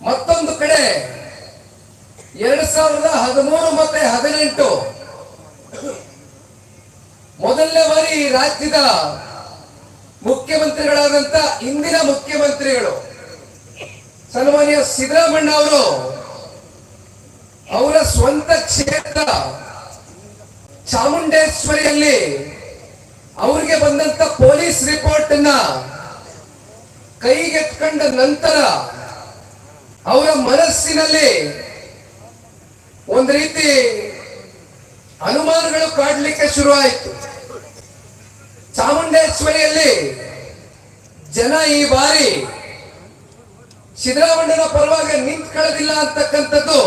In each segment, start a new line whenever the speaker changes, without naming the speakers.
ಮತ್ತೊಂದು ಕಡೆ, ಎರಡ್ ಸಾವಿರದ ಹದಿಮೂರು ಮತ್ತೆ ಹದಿನೆಂಟು. ಮೊದಲನೇ ಬಾರಿ ರಾಜ್ಯದ ಮುಖ್ಯಮಂತ್ರಿಗಳಾದಂತ ಇಂದಿನ ಮುಖ್ಯಮಂತ್ರಿಗಳು ಸನ್ಮಾನ್ಯ ಸಿದ್ದರಾಮಣ್ಣ ಅವರು ಅವರ ಸ್ವಂತ ಕ್ಷೇತ್ರ ಚಾಮುಂಡೇಶ್ವರಿಯಲ್ಲಿ ಅವರಿಗೆ ಬಂದಂತ ಪೊಲೀಸ್ ರಿಪೋರ್ಟ್ ಅನ್ನ ಕೈಗೆತ್ಕೊಂಡ ನಂತರ ಅವರ ಮನಸ್ಸಿನಲ್ಲಿ ಒಂದು ರೀತಿ ಅನುಮಾನಗಳು ಕಾಡ್ಲಿಕ್ಕೆ ಶುರುವಾಯಿತು. ಚಾಮುಂಡೇಶ್ವರಿಯಲ್ಲಿ ಜನ ಈ ಬಾರಿ ಸಿದ್ದರಾಮಣ್ಣನ ಪರವಾಗಿ ನಿಂತ್ಕೊಳ್ಳೋದಿಲ್ಲ ಅಂತಕ್ಕಂಥದ್ದು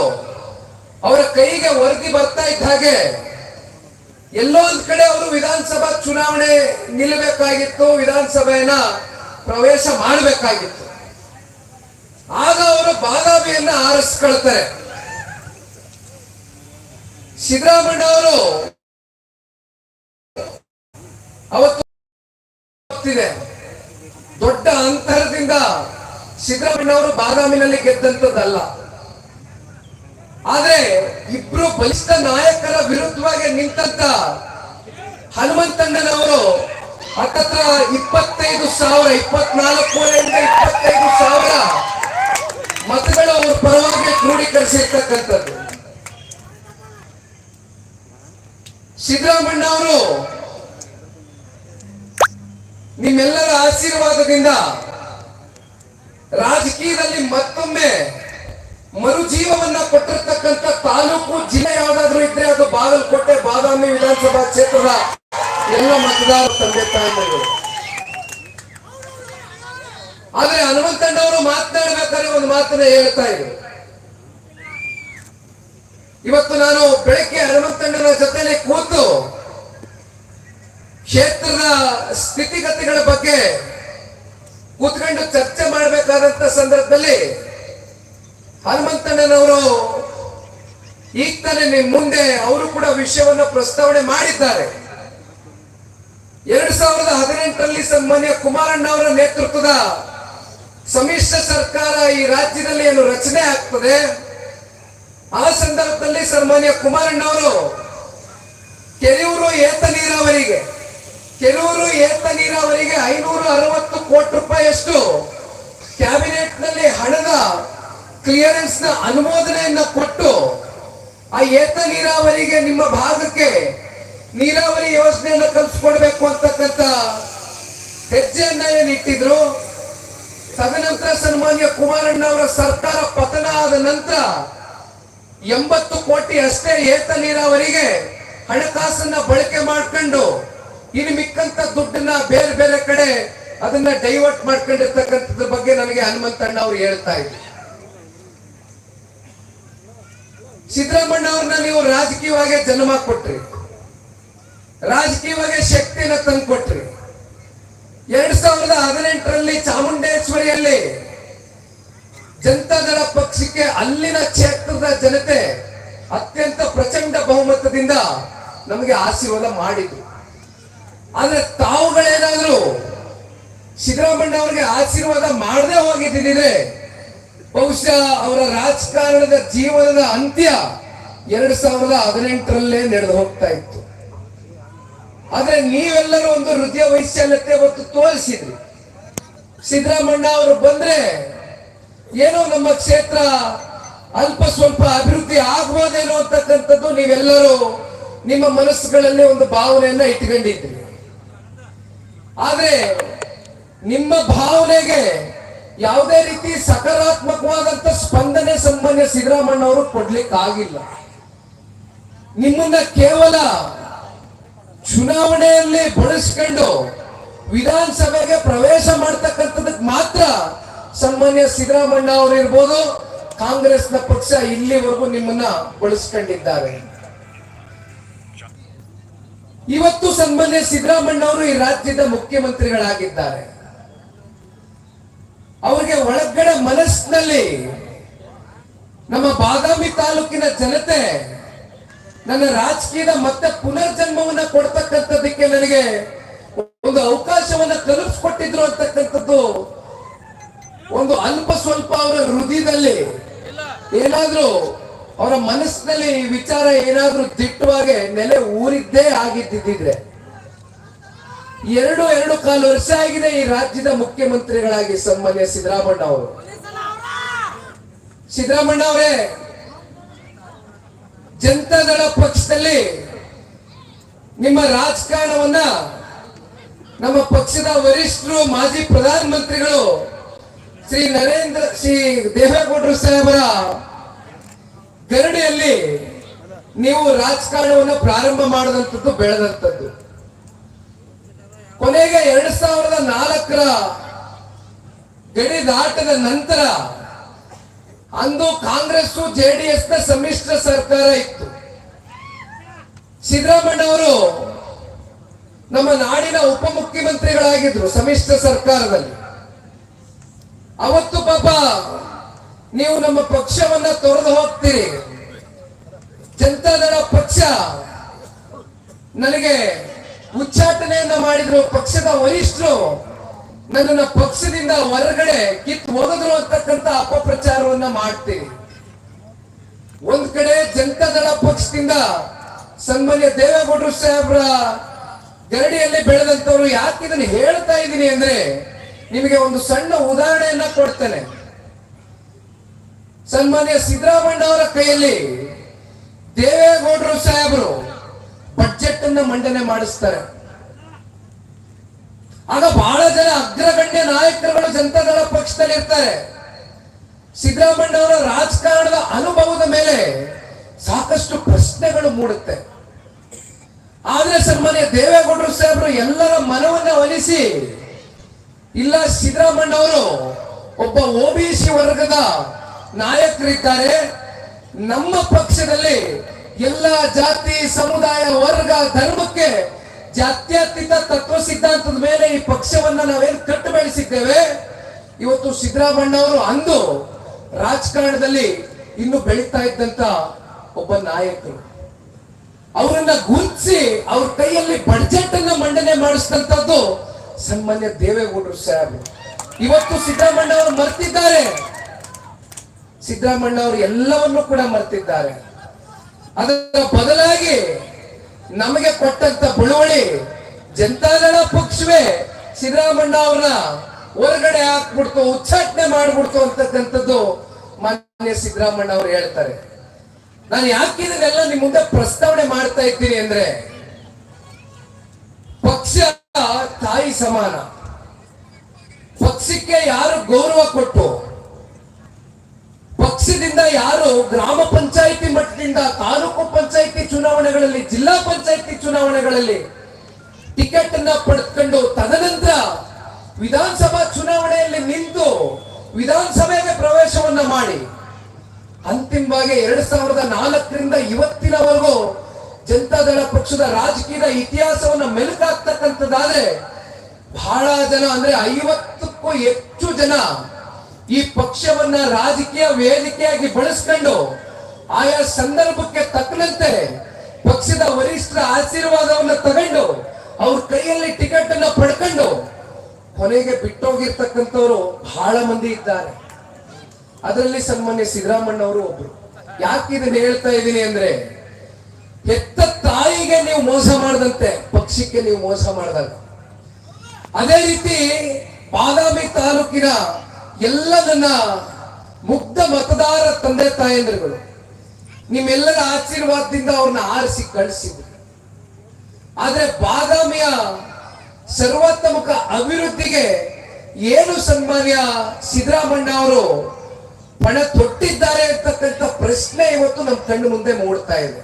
ಅವರ ಕೈಗೆ ವರದಿ ಬರ್ತಾ ಇದ್ದ ಹಾಗೆ ಎಲ್ಲೋ ಒಂದ್ ಕಡೆ ಅವರು ವಿಧಾನಸಭಾ ಚುನಾವಣೆ ನಿಲ್ಲಬೇಕಾಗಿತ್ತು. ವಿಧಾನಸಭೆಯನ್ನ ಪ್ರವೇಶ ಮಾಡಬೇಕಾಗಿತ್ತು. ಆಗ ಅವರು ಬಾದಾಮಿಯನ್ನ ಆರಿಸ್ಕೊಳ್ತಾರೆ. ಸಿದ್ದರಾಮಣ್ಣ ಅವರು ಅವತ್ತಿದೆ ದೊಡ್ಡ ಅಂತರದಿಂದ ಸಿದ್ದರಾಮಣ್ಣ ಅವರು ಬಾದಾಮಿನಲ್ಲಿ ಗೆದ್ದಂತದ್ದಲ್ಲ ಆದ್ರೆ ಇಬ್ರು ಬಲಿಷ್ಠ ನಾಯಕರ ವಿರುದ್ಧವಾಗಿ ನಿಂತಂತ ಹನುಮಂತಣ್ಣನವರು ಹತ್ತತ್ರ ಇಪ್ಪತ್ತೈದು ಸಾವಿರ ಇಪ್ಪತ್ನಾಲ್ಕೂವರೆಯಿಂದ ಇಪ್ಪತ್ತೈದು ಸಾವಿರ. ಮತಗಳು ಅವ್ರ ಪರವಾಗಿ ಕ್ರೋಢೀಕರಿಸಿರ್ತಕ್ಕಂಥದ್ದು. ಸಿದ್ದರಾಮಣ್ಣ ಅವರು ನಿಮ್ಮೆಲ್ಲರ ಆಶೀರ್ವಾದದಿಂದ ರಾಜಕೀಯದಲ್ಲಿ ಮತ್ತೊಮ್ಮೆ ಮರುಜೀವವನ್ನ ಕೊಟ್ಟಿರ್ತಕ್ಕಂಥ ತಾಲೂಕು ಜಿಲ್ಲೆ ಯಾವ್ದಾದ್ರು ಇದ್ರೆ ಅದು ಬಾಗಲಕೋಟೆ, ಬಾದಾಮಿ ವಿಧಾನಸಭಾ ಕ್ಷೇತ್ರದ ಎಲ್ಲ ಮತದಾರ ತಂದೆ ತಾಯಿಗಳು ಆದ್ರೆ ಹನುಮಂತಣ್ಣವರು ಮಾತನಾಡ್ಬೇಕಾದ್ರೆ ಒಂದು ಮಾತನ್ನ ಹೇಳ್ತಾ ಇದ್ರು. ಇವತ್ತು ನಾನು ಬೆಳಗ್ಗೆ ಹನುಮಂತಣ್ಣನ ಜೊತೆಲಿ ಕೂತು ಕ್ಷೇತ್ರದ ಸ್ಥಿತಿಗತಿಗಳ ಬಗ್ಗೆ ಕೂತ್ಕೊಂಡು ಚರ್ಚೆ ಮಾಡಬೇಕಾದಂತ ಸಂದರ್ಭದಲ್ಲಿ ಹನುಮಂತಣ್ಣನವರು ಈಗ ತಾನೇ ಮುಂದೆ ಅವರು ಕೂಡ ವಿಷಯವನ್ನು ಪ್ರಸ್ತಾವನೆ ಮಾಡಿದ್ದಾರೆ. ಎರಡ್ ಸಾವಿರದ ಹದಿನೆಂಟರಲ್ಲಿ ಸನ್ಮಾನ್ಯ ಕುಮಾರಣ್ಣ ಅವರ ನೇತೃತ್ವದ ಸಮ್ಮಿಶ್ರ ಸರ್ಕಾರ ಈ ರಾಜ್ಯದಲ್ಲಿ ಏನು ರಚನೆ ಆಗ್ತದೆ? ಆ ಸಂದರ್ಭದಲ್ಲಿ ಸನ್ಮಾನ್ಯ ಕುಮಾರಣ್ಣ ಅವರು ಕೆಲವರು ಏತ ನೀರಾವರಿಗೆ ಕೆಲವರು ಏತ ನೀರಾವರಿಗೆ ಐನೂರ ಅರವತ್ತು ಕೋಟಿ ರೂಪಾಯಿಯಷ್ಟು ಕ್ಯಾಬಿನೆಟ್ನಲ್ಲಿ ಹಣದ ಕ್ಲಿಯರೆನ್ಸ್ನ ಅನುಮೋದನೆಯನ್ನ ಕೊಟ್ಟು ಆ ಏತ ನೀರಾವರಿಗೆ ನಿಮ್ಮ ಭಾಗಕ್ಕೆ ನೀರಾವರಿ ಯೋಜನೆಯನ್ನು ಕಲ್ಪಿಸ್ಕೊಡ್ಬೇಕು ಅಂತಕ್ಕಂಥ ಹೆಜ್ಜೆಯನ್ನ ಏನಿಟ್ಟಿದ್ರು. ತದನಂತರ ಸನ್ಮಾನ್ಯ ಕುಮಾರಣ್ಣ ಅವರ ಸರ್ಕಾರ ಪತನ ಆದ ನಂತರ ಎಂಬತ್ತು ಕೋಟಿ ಅಷ್ಟೇ ಏತ ನೀರಾವರಿಗೆ ಹಣಕಾಸನ್ನ ಬಳಕೆ ಮಾಡ್ಕೊಂಡು ಇನ್ನು ಮಿಕ್ಕಂತ ದುಡ್ಡನ್ನ ಬೇರೆ ಬೇರೆ ಕಡೆ ಅದನ್ನ ಡೈವರ್ಟ್ ಮಾಡ್ಕೊಂಡಿರ್ತಕ್ಕಂಥದ್ರ ಬಗ್ಗೆ ನನಗೆ ಹನುಮಂತಣ್ಣ ಅವರು ಹೇಳ್ತಾ ಇದ್ರು. ಸಿದ್ದರಾಮಣ್ಣ ಅವ್ರನ್ನ ನೀವು ರಾಜಕೀಯವಾಗಿ ಜನ್ಮ ಕೊಟ್ರಿ ರಾಜಕೀಯವಾಗಿ ಶಕ್ತಿಯನ್ನು ತಂದು ಕೊಟ್ಟರು ಎರಡ್ ಸಾವಿರದ ಹದಿನೆಂಟರಲ್ಲಿ ಚಾಮುಂಡೇಶ್ವರಿಯಲ್ಲಿ ಜನತಾದಳ ಪಕ್ಷಕ್ಕೆ ಅಲ್ಲಿನ ಕ್ಷೇತ್ರದ ಜನತೆ ಅತ್ಯಂತ ಪ್ರಚಂಡ ಬಹುಮತದಿಂದ ನಮಗೆ ಆಶೀರ್ವಾದ ಮಾಡಿದ್ರು. ಆದ್ರೆ ತಾವುಗಳೇನಾದ್ರೂ ಸಿದ್ದರಾಮಣ್ಣ ಅವರಿಗೆ ಆಶೀರ್ವಾದ ಮಾಡದೆ ಹೋಗಿದ್ದಿದ್ರೆ ಬಹುಶಃ ಅವರ ರಾಜಕಾರಣದ ಜೀವನದ ಅಂತ್ಯ ಎರಡ್ ಸಾವಿರದ ಹದಿನೆಂಟರಲ್ಲೇ ನಡೆದು ಹೋಗ್ತಾ ಇತ್ತು. ಆದ್ರೆ ನೀವೆಲ್ಲರೂ ಒಂದು ಹೃದಯ ವೈಶಾಲ್ಯತೆ ಹೊತ್ತು ತೋರಿಸಿದ್ರಿ. ಸಿದ್ದರಾಮಣ್ಣ ಅವರು ಬಂದ್ರೆ ಏನೋ ನಮ್ಮ ಕ್ಷೇತ್ರ ಅಲ್ಪ ಸ್ವಲ್ಪ ಅಭಿವೃದ್ಧಿ ಆಗ್ಬೋದೇನೋ ಅಂತಕ್ಕಂಥದ್ದು ನೀವೆಲ್ಲರೂ ನಿಮ್ಮ ಮನಸ್ಸುಗಳಲ್ಲಿ ಒಂದು ಭಾವನೆಯನ್ನ ಇಟ್ಕೊಂಡಿದ್ರಿ ಆದ್ರೆ ನಿಮ್ಮ ಭಾವನೆಗೆ ಯಾವುದೇ ರೀತಿ ಸಕಾರಾತ್ಮಕವಾದಂತ ಸ್ಪಂದನೆ ಸಂಬಂಧ ಸಿದ್ದರಾಮಣ್ಣ ಅವರು ಕೊಡ್ಲಿಕ್ಕೆ ಆಗಿಲ್ಲ ನಿಮ್ಮನ್ನ ಕೇವಲ ಚುನಾವಣೆಯಲ್ಲಿ ಬಳಸ್ಕೊಂಡು ವಿಧಾನಸಭೆಗೆ ಪ್ರವೇಶ ಮಾಡ್ತಕ್ಕಂಥದಕ್ಕೆ ಮಾತ್ರ ಸನ್ಮಾನ್ಯ ಸಿದ್ದರಾಮಣ್ಣ ಅವರು ಇರ್ಬೋದು. ಕಾಂಗ್ರೆಸ್ನ ಪಕ್ಷ ಇಲ್ಲಿವರೆಗೂ ನಿಮ್ಮನ್ನ ಬಳಸ್ಕೊಂಡಿದ್ದಾರೆ. ಇವತ್ತು ಸನ್ಮಾನ್ಯ ಸಿದ್ದರಾಮಣ್ಣ ಅವರು ಈ ರಾಜ್ಯದ ಮುಖ್ಯಮಂತ್ರಿಗಳಾಗಿದ್ದಾರೆ. ಅವರಿಗೆ ಒಳಗಡೆ ಮನಸ್ಸಿನಲ್ಲಿ ನಮ್ಮ ಬಾದಾಮಿ ತಾಲೂಕಿನ ಜನತೆ ನನ್ನ ರಾಜಕೀಯದ ಮತ್ತೆ ಪುನರ್ಜನ್ಮವನ್ನ ಕೊಡ್ತಕ್ಕಂಥದ್ದಕ್ಕೆ ನನಗೆ ಒಂದು ಅವಕಾಶವನ್ನ ಕಲ್ಪಿಸ್ಕೊಟ್ಟಿದ್ರು ಅಂತಕ್ಕಂಥದ್ದು ಒಂದು ಅಲ್ಪ ಸ್ವಲ್ಪ ಅವರ ಹೃದಯದಲ್ಲಿ. ಏನಾದ್ರೂ ಅವರ ಮನಸ್ಸಿನಲ್ಲಿ ಈ ವಿಚಾರ ಏನಾದ್ರೂ ದಿಟ್ಟವಾಗಿ ನೆಲೆ ಊರಿದ್ದೇ ಆಗಿದ್ದಿದ್ರೆ. ಎರಡು ಎರಡು ಕಾಲು ವರ್ಷ ಆಗಿದೆ ಈ ರಾಜ್ಯದ ಮುಖ್ಯಮಂತ್ರಿಗಳಾಗಿ ಸನ್ಮಾನ್ಯ ಸಿದ್ದರಾಮಣ್ಣ ಅವರು. ಸಿದ್ದರಾಮಣ್ಣ ಅವರೇ ಜನತಾದಳ ಪಕ್ಷದಲ್ಲಿ ನಿಮ್ಮ ರಾಜಕಾರಣವನ್ನ ನಮ್ಮ ಪಕ್ಷದ ವರಿಷ್ಠರು, ಮಾಜಿ ಪ್ರಧಾನಮಂತ್ರಿಗಳು ಶ್ರೀ ನರೇಂದ್ರ, ಶ್ರೀ ದೇವೇಗೌಡರು ಸಾಹೇಬರ ಗರಡಿಯಲ್ಲಿ ನೀವು ರಾಜಕಾರಣವನ್ನು ಪ್ರಾರಂಭ ಮಾಡಿದಂಥದ್ದು ಬೆಳೆದಂಥದ್ದು. ಕೊನೆಗೆ ಎರಡ್ ಸಾವಿರದ ನಾಲ್ಕರ ಗಡಿ ದಾಟದ ನಂತರ ಅಂದು ಕಾಂಗ್ರೆಸ್ ಜೆಡಿಎಸ್ನ ಸಮ್ಮಿಶ್ರ ಸರ್ಕಾರ ಇತ್ತು. ಸಿದ್ದರಾಮಯ್ಯ ಅವರು ನಮ್ಮ ನಾಡಿನ ಉಪಮುಖ್ಯಮಂತ್ರಿಗಳಾಗಿದ್ರು ಸಮ್ಮಿಶ್ರ ಸರ್ಕಾರದಲ್ಲಿ. ಅವತ್ತು ಪಾಪ ನೀವು ನಮ್ಮ ಪಕ್ಷವನ್ನ ತೊರೆದು ಹೋಗ್ತೀರಿ. ಜನತಾದಳ ಪಕ್ಷ ನನಗೆ ಉಚ್ಚಾಟನೆಯನ್ನ ಮಾಡಿದ್ರು ಪಕ್ಷದ ವರಿಷ್ಠರು. ನನ್ನನ್ನ ಪಕ್ಷದಿಂದ ಹೊರಗಡೆ ಕಿತ್ತು ಹೋಗಿದ್ರು ಅಂತಕ್ಕಂತ ಅಪಪ್ರಚಾರವನ್ನ ಮಾಡ್ತೀನಿ. ಒಂದ್ ಕಡೆ ಜನತಾದಳ ಪಕ್ಷದಿಂದ ಸನ್ಮಾನ್ಯ ದೇವೇಗೌಡರು ಸಾಹೇಬ್ರ ಗರಡಿಯಲ್ಲಿ ಬೆಳೆದಂತವ್ರು ಯಾಕೆ ಇದನ್ನ ಹೇಳ್ತಾ ಇದ್ದೀನಿ ಅಂದ್ರೆ ನಿಮಗೆ ಒಂದು ಸಣ್ಣ ಉದಾಹರಣೆಯನ್ನ ಕೊಡ್ತೇನೆ. ಸನ್ಮಾನ್ಯ ಸಿದ್ದರಾಮಯ್ಯ ಅವರ ಕೈಯಲ್ಲಿ ದೇವೇಗೌಡರು ಸಾಹೇಬರು ಬಜೆಟ್ ಅನ್ನ ಮಂಡನೆ ಮಾಡಿಸ್ತಾರೆ. ಆಗ ಬಹಳ ಜನ ಅಗ್ರಗಣ್ಯ ನಾಯಕರುಗಳು ಜನತಾದಳ ಪಕ್ಷದಲ್ಲಿ ಇರ್ತಾರೆ. ಸಿದ್ದರಾಮಯ್ಯ ಅವರ ರಾಜಕಾರಣದ ಅನುಭವದ ಮೇಲೆ ಸಾಕಷ್ಟು ಪ್ರಶ್ನೆಗಳು ಮೂಡುತ್ತೆ. ಆದ್ರೆ ಸನ್ಮಾನ್ಯ ದೇವೇಗೌಡರು ಸಾಹೇಬರು ಎಲ್ಲರ ಮನವನ್ನ ಒಲಿಸಿ, ಇಲ್ಲ ಸಿದ್ದರಾಮಯ್ಯ ಅವರು ಒಬ್ಬ ಒಬಿಸಿ ವರ್ಗದ ನಾಯಕರಿದ್ದಾರೆ. ನಮ್ಮ ಪಕ್ಷದಲ್ಲಿ ಎಲ್ಲ ಜಾತಿ, ಸಮುದಾಯ, ವರ್ಗ, ಧರ್ಮಕ್ಕೆ ಜಾತ್ಯತೀತ ತತ್ವ ಸಿದ್ಧಾಂತದ ಮೇಲೆ ಈ ಪಕ್ಷವನ್ನ ನಾವೇನು ಕಟ್ಟು ಬೆಳೆಸಿದ್ದೇವೆ? ಇವತ್ತು ಸಿದ್ದರಾಮಣ್ಣ ಅವರು ಅಂದು ರಾಜಕಾರಣದಲ್ಲಿ ಇನ್ನು ಬೆಳೀತಾ ಇದ್ದಂತ ಒಬ್ಬ ನಾಯಕರು. ಅವರನ್ನ ಗುರುತಿಸಿ ಅವ್ರ ಕೈಯಲ್ಲಿ ಬಡ್ಜೆಟ್ ಅನ್ನ ಮಂಡನೆ ಮಾಡಿಸಿದಂತದ್ದು ಸನ್ಮಾನ್ಯ ದೇವೇಗೌಡರು ಸಾಹೇಬ್ ಇವತ್ತು ಸಿದ್ದರಾಮಣ್ಣ ಅವರು ಮರ್ತಿದ್ದಾರೆ. ಸಿದ್ದರಾಮಣ್ಣ ಅವರು ಎಲ್ಲವನ್ನೂ ಕೂಡ ಮರ್ತಿದ್ದಾರೆ. ಅದರ ಬದಲಾಗಿ ನಮಗೆ ಕೊಟ್ಟಂತ ಬಳುವಳಿ ಜನತಾದಳ ಪಕ್ಷವೇ ಸಿದ್ದರಾಮಣ್ಣ ಅವ್ರನ್ನ ಹೊರಗಡೆ ಹಾಕ್ಬಿಡ್ತು, ಉಚ್ಚಾಟನೆ ಮಾಡ್ಬಿಡ್ತು ಅಂತಕ್ಕಂಥದ್ದು ಮಾನ್ಯ ಸಿದ್ದರಾಮಣ್ಣ ಅವ್ರು ಹೇಳ್ತಾರೆ. ನಾನು ಯಾಕೆ ಇದನ್ನೆಲ್ಲ ನಿಮ್ ಮುಂದೆ ಪ್ರಸ್ತಾವನೆ ಮಾಡ್ತಾ ಇದ್ದೀನಿ ಅಂದ್ರೆ, ಪಕ್ಷ ತಾಯಿ ಸಮಾನ. ಪಕ್ಷಕ್ಕೆ ಯಾರು ಗೌರವ ಕೊಟ್ಟು, ಪಕ್ಷದಿಂದ ಯಾರು ಗ್ರಾಮ ಮಟ್ಟದಿಂದ ತಾಲೂಕು ಪಂಚಾಯಿತಿ ಚುನಾವಣೆಗಳಲ್ಲಿ, ಜಿಲ್ಲಾ ಪಂಚಾಯಿತಿ ಚುನಾವಣೆಗಳಲ್ಲಿ ಟಿಕೆಟ್ ಅನ್ನ ಪಡೆದುಕೊಂಡು ತದನಂತರ ವಿಧಾನಸಭಾ ಚುನಾವಣೆಯಲ್ಲಿ ನಿಂತು ವಿಧಾನಸಭೆಗೆ ಪ್ರವೇಶವನ್ನ ಮಾಡಿ ಅಂತಿಮವಾಗಿ ಎರಡ್ ಸಾವಿರದ ನಾಲ್ಕರಿಂದ ಇವತ್ತಿನವರೆಗೂ ಜನತಾದಳ ಪಕ್ಷದ ರಾಜಕೀಯದ ಇತಿಹಾಸವನ್ನು ಮೆಲುಕಾಗ್ತಕ್ಕಂಥದ್ದಾದ್ರೆ ಬಹಳ ಜನ, ಅಂದ್ರೆ ಐವತ್ತಕ್ಕೂ ಹೆಚ್ಚು ಜನ ಈ ಪಕ್ಷವನ್ನ ರಾಜಕೀಯ ವೇದಿಕೆಯಾಗಿ ಬಳಸ್ಕೊಂಡು ಆಯಾ ಸಂದರ್ಭಕ್ಕೆ ತಕ್ಕಂತೆ ಪಕ್ಷದ ವರಿಷ್ಠರ ಆಶೀರ್ವಾದವನ್ನ ತಗೊಂಡು ಅವ್ರ ಕೈಯಲ್ಲಿ ಟಿಕೆಟ್ ಅನ್ನ ಪಡ್ಕೊಂಡು ಕೊನೆಗೆ ಬಿಟ್ಟೋಗಿರ್ತಕ್ಕಂಥವ್ರು ಬಹಳ ಮಂದಿ ಇದ್ದಾರೆ. ಅದರಲ್ಲಿ ಸನ್ಮಾನ್ಯ ಸಿದ್ದರಾಮಣ್ಣ ಅವರು ಒಬ್ರು. ಯಾಕೆ ಇದನ್ನ ಹೇಳ್ತಾ ಇದ್ದೀನಿ ಅಂದ್ರೆ ಹೆತ್ತ ತಾಯಿಗೆ ನೀವು ಮೋಸ ಮಾಡದಂತೆ, ಪಕ್ಷಕ್ಕೆ ನೀವು ಮೋಸ ಮಾಡಿದಾಗ. ಅದೇ ರೀತಿ ಬಾದಾಮಿ ತಾಲೂಕಿನ ಎಲ್ಲದನ್ನ ಮುಗ್ಧ ಮತದಾರ ತಂದೆ ತಾಯಂದ್ರುಗಳು ನಿಮ್ಮೆಲ್ಲರ ಆಶೀರ್ವಾದದಿಂದ ಅವ್ರನ್ನ ಆರಿಸಿ ಕಳಿಸಿದ್ರು. ಆದ್ರೆ ಬಾದಾಮಿಯ ಸರ್ವೋತ್ತಮಕ ಅಭಿವೃದ್ಧಿಗೆ ಏನು ಸನ್ಮಾನ್ಯ ಸಿದ್ದರಾಮಣ್ಣ ಅವರು ಪಣ ತೊಟ್ಟಿದ್ದಾರೆ ಅಂತಕ್ಕಂಥ ಪ್ರಶ್ನೆ ಇವತ್ತು ನಮ್ಮ ಕಣ್ಣು ಮುಂದೆ ಮೂಡ್ತಾ ಇದೆ.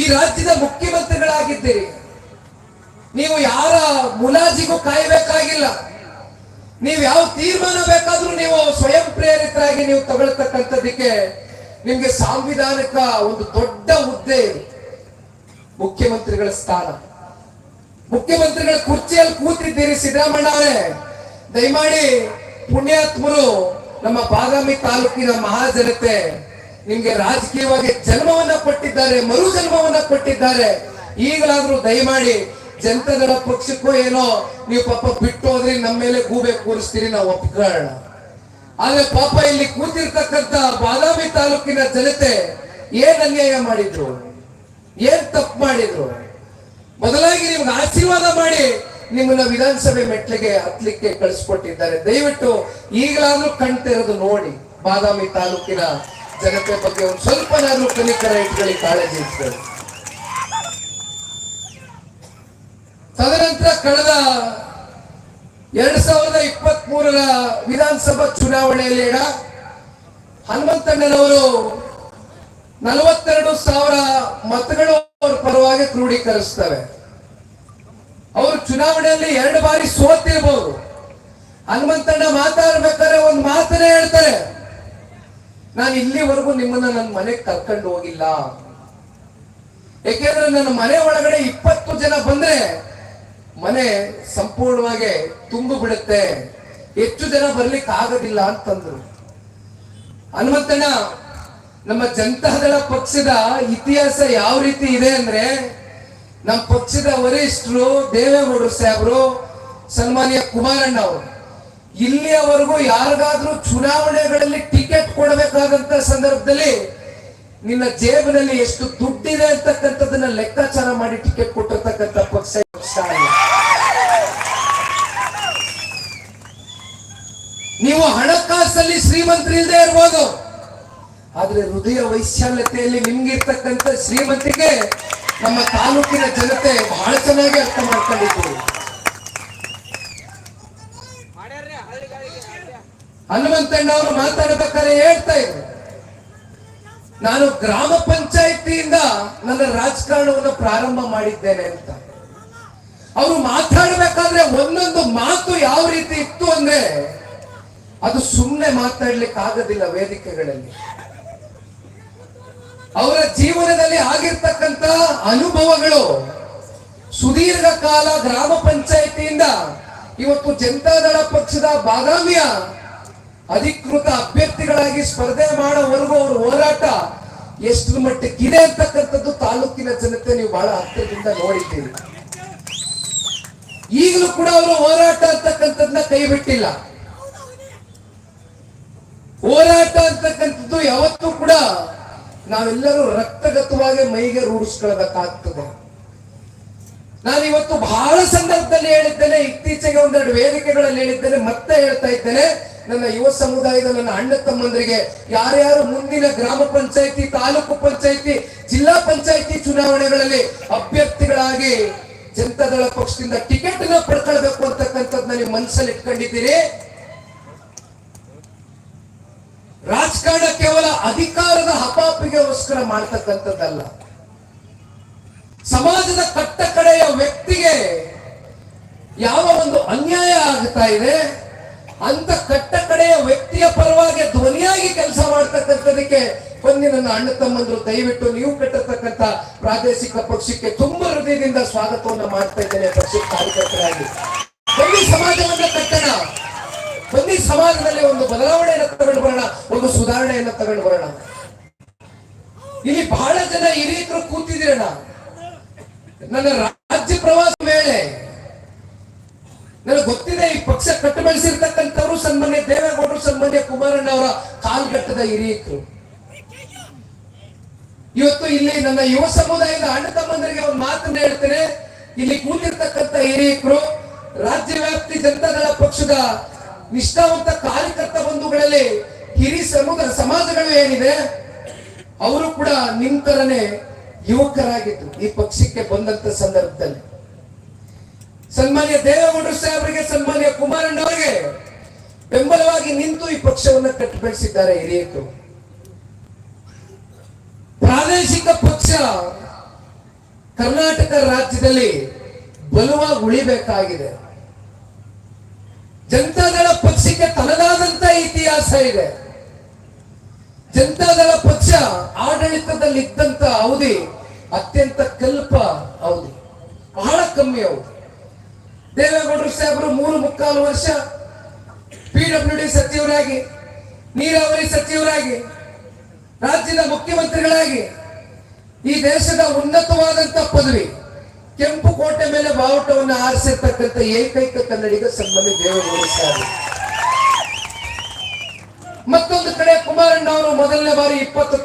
ಈ ರಾಜ್ಯದ ಮುಖ್ಯಮಂತ್ರಿಗಳಾಗಿದ್ದೀರಿ. ನೀವು ಯಾರ ಮುಲಾಜಿಗೂ ಕಾಯಬೇಕಾಗಿಲ್ಲ. ನೀವು ಯಾವ ತೀರ್ಮಾನ ಬೇಕಾದ್ರೂ ನೀವು ಸ್ವಯಂ ಪ್ರೇರಿತರಾಗಿ ನೀವು ತಗೊಳ್ತಕ್ಕಂಥದ್ದಕ್ಕೆ ನಿಮ್ಗೆ ಸಾಂವಿಧಾನಿಕ ಒಂದು ದೊಡ್ಡ ಹುದ್ದೆ ಮುಖ್ಯಮಂತ್ರಿಗಳ ಸ್ಥಾನ. ಮುಖ್ಯಮಂತ್ರಿಗಳ ಕುರ್ಚಿಯಲ್ಲಿ ಕೂತಿದ್ದೀರಿ ಸಿದ್ದರಾಮಣ್ಣ ಅವರೇ. ದಯಮಾಡಿ ಪುಣ್ಯಾತ್ಮರು ನಮ್ಮ ಬಾದಾಮಿ ತಾಲೂಕಿನ ಮಹಾಜನತೆ ನಿಮ್ಗೆ ರಾಜಕೀಯವಾಗಿ ಜನ್ಮವನ್ನ ಕೊಟ್ಟಿದ್ದಾರೆ ಮರು ಜನ್ಮವನ್ನ ಕೊಟ್ಟಿದ್ದಾರೆ. ಈಗಲಾದ್ರೂ ದಯಮಾಡಿ ಜನತಾದಳ ಪಕ್ಷಕ್ಕೂ ಏನೋ ನೀವು ಪಾಪ ಬಿಟ್ಟು ಹೋದ್ರಿ ನಮ್ಮ ಮೇಲೆ ಗೂಬೆ ಕೂರಿಸ್ತೀರಿ ನಾವು ಒಪ್ಕೊಳ್ಳೋಣ. ಆದ್ರೆ ಪಾಪ ಇಲ್ಲಿ ಕೂತಿರ್ತಕ್ಕಂತ ಬಾದಾಮಿ ತಾಲೂಕಿನ ಜನತೆ ಏನ್ ಅನ್ಯಾಯ ಮಾಡಿದ್ರು? ಏನ್ ತಪ್ಪು ಮಾಡಿದ್ರು? ಮೊದಲಾಗಿ ನಿಮ್ಗೆ ಆಶೀರ್ವಾದ ಮಾಡಿ ನಿಮ್ಮನ್ನ ವಿಧಾನಸಭೆ ಮೆಟ್ಲಿಗೆ ಹತ್ಲಿಕ್ಕೆ ಕಳಿಸ್ಕೊಟ್ಟಿದ್ದಾರೆ. ದಯವಿಟ್ಟು ಈಗಲಾದ್ರೂ ಕಣ್ತಿರೋದು ನೋಡಿ ಬಾದಾಮಿ ತಾಲೂಕಿನ ಜನತೆ ಬಗ್ಗೆ ಒಂದು ಸ್ವಲ್ಪನಾದ್ರೂ ಕಲಿಕರ ಇಟ್ಕೊಳ್ಳಿ ಕಾಳಜಿ ಇಟ್ಕೊಳ್ಳಿ ತದನಂತರ ಕಳೆದ ಎರಡ್ ಸಾವಿರದ ಇಪ್ಪತ್ತ್ ಮೂರರ ವಿಧಾನಸಭಾ ಚುನಾವಣೆಯಲ್ಲಿ ಹನುಮಂತಣ್ಣನವರು ನಲವತ್ತೆರಡು ಸಾವಿರ ಮತಗಳು ಅವರ ಪರವಾಗಿ ಕ್ರೋಢೀಕರಿಸ್ತವೆ ಅವರು ಚುನಾವಣೆಯಲ್ಲಿ ಎರಡು ಬಾರಿ ಸೋತಿರ್ಬೋದು. ಹನುಮಂತಣ್ಣ ಮಾತಾಡ್ಬೇಕಾದ್ರೆ ಒಂದು ಮಾತನೇ ಹೇಳ್ತಾರೆ. ನಾನು ಇಲ್ಲಿವರೆಗೂ ನಿಮ್ಮನ್ನ ನನ್ನ ಮನೆಗೆ ಕರ್ಕೊಂಡು ಹೋಗಿಲ್ಲ. ಯಾಕೆಂದ್ರೆ ನನ್ನ ಮನೆ ಒಳಗಡೆ ಇಪ್ಪತ್ತು ಜನ ಬಂದ್ರೆ ಮನೆ ಸಂಪೂರ್ಣವಾಗಿ ತುಂಬು ಬಿಡುತ್ತೆ. ಹೆಚ್ಚು ಜನ ಬರ್ಲಿಕ್ಕೆ ಆಗೋದಿಲ್ಲ ಅಂತಂದ್ರು. ಹನುಮಂತಣ್ಣ, ನಮ್ಮ ಜನತಾದಳ ಪಕ್ಷದ ಇತಿಹಾಸ ಯಾವ ರೀತಿ ಇದೆ ಅಂದ್ರೆ, ನಮ್ಮ ಪಕ್ಷದ ವರಿಷ್ಠರು ದೇವೇಗೌಡರು ಸಾಹೇಬರು, ಸನ್ಮಾನ್ಯ ಕುಮಾರಣ್ಣ ಅವರು, ಇಲ್ಲಿಯವರೆಗೂ ಯಾರಿಗಾದ್ರೂ ಚುನಾವಣೆಗಳಲ್ಲಿ ಟಿಕೆಟ್ ಕೊಡಬೇಕಾದಂತ ಸಂದರ್ಭದಲ್ಲಿ ನಿನ್ನ ಜೇಬಿನಲ್ಲಿ ಎಷ್ಟು ದುಡ್ಡಿದೆ ಅಂತಕ್ಕಂಥದ್ದನ್ನ ಲೆಕ್ಕಾಚಾರ ಮಾಡಿ ಟಿಕೆಟ್ ಕೊಟ್ಟಿರ್ತಕ್ಕಂಥ ಪಕ್ಷ ಪಕ್ಷ ನೀವು ಹಣಕಾಸಲ್ಲಿ ಶ್ರೀಮಂತರಿಲ್ಲದೆ ಇರ್ಬೋದು. ಆದ್ರೆ ಹೃದಯ ವೈಶಾಲ್ಯತೆಯಲ್ಲಿ ನಿಮ್ಗಿರ್ತಕ್ಕಂಥ ಶ್ರೀಮಂತಿಗೆ ನಮ್ಮ ತಾಲೂಕಿನ ಜನತೆ ಬಹಳ ಚೆನ್ನಾಗಿ ಅರ್ಥ ಮಾಡ್ಕೊಂಡಿದ್ದೀವಿ ಹನುಮಂತಣ್ಣ ಅವರು ಮಾತಾಡ್ಬೇಕಾದ್ರೆ ಹೇಳ್ತಾ ಇದ್ರು. ನಾನು ಗ್ರಾಮ ಪಂಚಾಯತಿಯಿಂದ ನನ್ನ ರಾಜಕಾರಣವನ್ನು ಪ್ರಾರಂಭ ಮಾಡಿದ್ದೇನೆ ಅಂತ. ಅವರು ಮಾತಾಡಬೇಕಾದ್ರೆ ಒಂದೊಂದು ಮಾತು ಯಾವ ರೀತಿ ಇತ್ತು ಅಂದ್ರೆ ಅದು ಸುಮ್ಮನೆ ಮಾತಾಡ್ಲಿಕ್ಕೆ ಆಗೋದಿಲ್ಲ ವೇದಿಕೆಗಳಲ್ಲಿ. ಅವರ ಜೀವನದಲ್ಲಿ ಆಗಿರ್ತಕ್ಕಂತ ಅನುಭವಗಳು ಸುದೀರ್ಘ ಕಾಲ ಗ್ರಾಮ ಪಂಚಾಯತಿಯಿಂದ ಇವತ್ತು ಜನತಾದಳ ಪಕ್ಷದ ಬಾದಾಮಿಯ ಅಧಿಕೃತ ಅಭ್ಯರ್ಥಿಗಳಾಗಿ ಸ್ಪರ್ಧೆ ಮಾಡೋವರೆಗೂ ಅವ್ರ ಹೋರಾಟ ಎಷ್ಟು ಮಟ್ಟಕ್ಕಿದೆ ಅಂತಕ್ಕಂಥದ್ದು ತಾಲೂಕಿನ ಜನತೆ ನೀವು ಬಹಳ ಹತ್ತಿರದಿಂದ ನೋಡಿದ್ದೀರಿ. ಈಗಲೂ ಕೂಡ ಅವರು ಹೋರಾಟ ಅಂತಕ್ಕಂಥದ್ದನ್ನ ಕೈ ಬಿಟ್ಟಿಲ್ಲ. ಹೋರಾಟ ಅಂತಕ್ಕಂಥದ್ದು ಯಾವತ್ತೂ ಕೂಡ ನಾವೆಲ್ಲರೂ ರಕ್ತಗತವಾಗಿ ಮೈಗೆ ರೂಢಿಸ್ಕೊಳ್ಬೇಕಾಗ್ತದೆ. ನಾನು ಇವತ್ತು ಬಹಳ ಸಂದರ್ಭದಲ್ಲಿ ಹೇಳಿದ್ದೇನೆ, ಇತ್ತೀಚೆಗೆ ಒಂದೆರಡು ವೇದಿಕೆಗಳಲ್ಲಿ ಹೇಳಿದ್ದೇನೆ, ಮತ್ತೆ ಹೇಳ್ತಾ ಇದ್ದೇನೆ, ನನ್ನ ಯುವ ಸಮುದಾಯದ ನನ್ನ ಅಣ್ಣ ತಮ್ಮಂದರಿಗೆ, ಯಾರ್ಯಾರು ಮುಂದಿನ ಗ್ರಾಮ ಪಂಚಾಯಿತಿ, ತಾಲೂಕು ಪಂಚಾಯಿತಿ, ಜಿಲ್ಲಾ ಪಂಚಾಯಿತಿ ಚುನಾವಣೆಗಳಲ್ಲಿ ಅಭ್ಯರ್ಥಿಗಳಾಗಿ ಜನತಾದಳ ಪಕ್ಷದಿಂದ ಟಿಕೆಟ್ನ ಪಡ್ಕೊಳ್ಬೇಕು ಅಂತಕ್ಕಂಥದ್ದು ನನಗೆ ಮನಸ್ಸಲ್ಲಿ ಇಟ್ಕೊಂಡಿದ್ದೀರಿ ರಾಜಕಾರಣ ಕೇವಲ ಅಧಿಕಾರದ ಹಪಾಪಿಗೋಸ್ಕರ ಮಾಡ್ತಕ್ಕಂಥದ್ದಲ್ಲ. ಸಮಾಜದ ಕಟ್ಟ ಕಡೆಯ ವ್ಯಕ್ತಿಗೆ ಯಾವ ಒಂದು ಅನ್ಯಾಯ ಆಗ್ತಾ ಇದೆ, ಅಂತ ಕಟ್ಟ ಕಡೆಯ ವ್ಯಕ್ತಿಯ ಪರವಾಗಿ ಧ್ವನಿಯಾಗಿ ಕೆಲಸ ಮಾಡ್ತಕ್ಕಂಥದಕ್ಕೆ ಬನ್ನಿ ನನ್ನ ಅಣ್ಣ ತಮ್ಮಂದ್ರು, ದಯವಿಟ್ಟು ನೀವು ಕಟ್ಟತಕ್ಕಂಥ ಪ್ರಾದೇಶಿಕ ಪಕ್ಷಕ್ಕೆ ತುಂಬಾ ಹೃದಯದಿಂದ ಸ್ವಾಗತವನ್ನು ಮಾಡ್ತಾ ಇದ್ದೇನೆ, ಪಕ್ಷದ ಕಾರ್ಯಕರ್ತರಾಗಿ. ಸಮಾಜವನ್ನ ಕಟ್ಟಣ. ಬನ್ನಿ ಸಮಾಜದಲ್ಲಿ ಒಂದು ಬದಲಾವಣೆಯನ್ನು ತಗೊಂಡು ಬರೋಣ, ಒಂದು ಸುಧಾರಣೆಯನ್ನು ತಗೊಂಡು ಬರೋಣ. ಇಲ್ಲಿ ಬಹಳ ಜನ ಹಿರಿಯರು ಕೂತಿದ್ದೀರಣ ನನ್ನ ರಾಜ್ಯ ಪ್ರವಾಸ ವೇಳೆ ನನಗೆ ಗೊತ್ತಿದೆ, ಈ ಪಕ್ಷ ಕಟ್ಟು ಬೆಳೆಸಿರ್ತಕ್ಕಂಥವ್ರು ಸನ್ಮಾನ್ಯ ದೇವೇಗೌಡರು, ಸನ್ಮಾನ್ಯ ಕುಮಾರಣ್ಣ ಅವರ ಕಾಲ್ಗಟ್ಟದ ಹಿರಿಯರು. ಇವತ್ತು ಇಲ್ಲಿ ನನ್ನ ಯುವ ಸಮುದಾಯದ ಅಣ್ಣ ತಮ್ಮಂದರಿಗೆ ಒಂದು ಮಾತನ್ನ ಹೇಳ್ತೇನೆ. ಇಲ್ಲಿ ಕೂತಿರ್ತಕ್ಕಂಥ ಹಿರಿಯರು ರಾಜ್ಯ ವ್ಯಾಪ್ತಿ ಜನತಾದಳ ಪಕ್ಷದ ನಿಷ್ಠಾವಂತ ಕಾರ್ಯಕರ್ತ ಬಂಧುಗಳಲ್ಲಿ ಹಿರಿ ಸಮುದ್ರ ಸಮಾಜಗಳು ಏನಿದೆ, ಅವರು ಕೂಡ ನಿಮ್ ತರನೇ ಯುವಕರಾಗಿದ್ರು ಈ ಪಕ್ಷಕ್ಕೆ ಬಂದಂತ ಸಂದರ್ಭದಲ್ಲಿ. ಸನ್ಮಾನ್ಯ ದೇವೇಗೌಡರು ಸಾಹೇಬರಿಗೆ, ಸನ್ಮಾನ್ಯ ಕುಮಾರಣ್ಣ ಅವರಿಗೆ ಬೆಂಬಲವಾಗಿ ನಿಂತು ಈ ಪಕ್ಷವನ್ನು ಕಟ್ಟು ಬೆಳೆಸಿದ್ದಾರೆ ಹಿರಿಯರು. ಪ್ರಾದೇಶಿಕ ಪಕ್ಷ ಕರ್ನಾಟಕ ರಾಜ್ಯದಲ್ಲಿ ಬಲವಾಗಿ ಉಳಿಬೇಕಾಗಿದೆ. ಜನತಾದಳ ಪಕ್ಷಕ್ಕೆ ತನ್ನದಾದಂತ ಇತಿಹಾಸ ಇದೆ. ಜನತಾದಳ ಪಕ್ಷ ಆಡಳಿತದಲ್ಲಿ ಇದ್ದಂತ ಅವಧಿ ಅತ್ಯಂತ ಕಲ್ಪ ಅವಧಿ. ಬಹಳ ಕಮ್ಮಿ ಅವಧಿ. ದೇವೇಗೌಡರು ಸಾಹೇಬರು ಮೂರು ಮುಕ್ಕಾಲು ವರ್ಷ ಪಿ ಡಬ್ಲ್ಯೂ ಡಿ ಸಚಿವರಾಗಿ, ನೀರಾವರಿ ಸಚಿವರಾಗಿ, ರಾಜ್ಯದ ಮುಖ್ಯಮಂತ್ರಿಗಳಾಗಿ ಈ ದೇಶದ ಉನ್ನತವಾದಂತ ಪದವಿ ಕೆಂಪು ಕೋಟೆ ಮೇಲೆ ಬಾವುಟವನ್ನು ಆರಿಸಿರ್ತಕ್ಕಂಥ ಏಕೈಕ ಕನ್ನಡಿಗ ಸಂಬಂಧ ದೇವೇಗೌಡ ಮತ್ತೊಂದು ಕಡೆ ಕುಮಾರಣ್ಣ ಅವರು ಮೊದಲನೇ ಬಾರಿ ಇಪ್ಪತ್ತು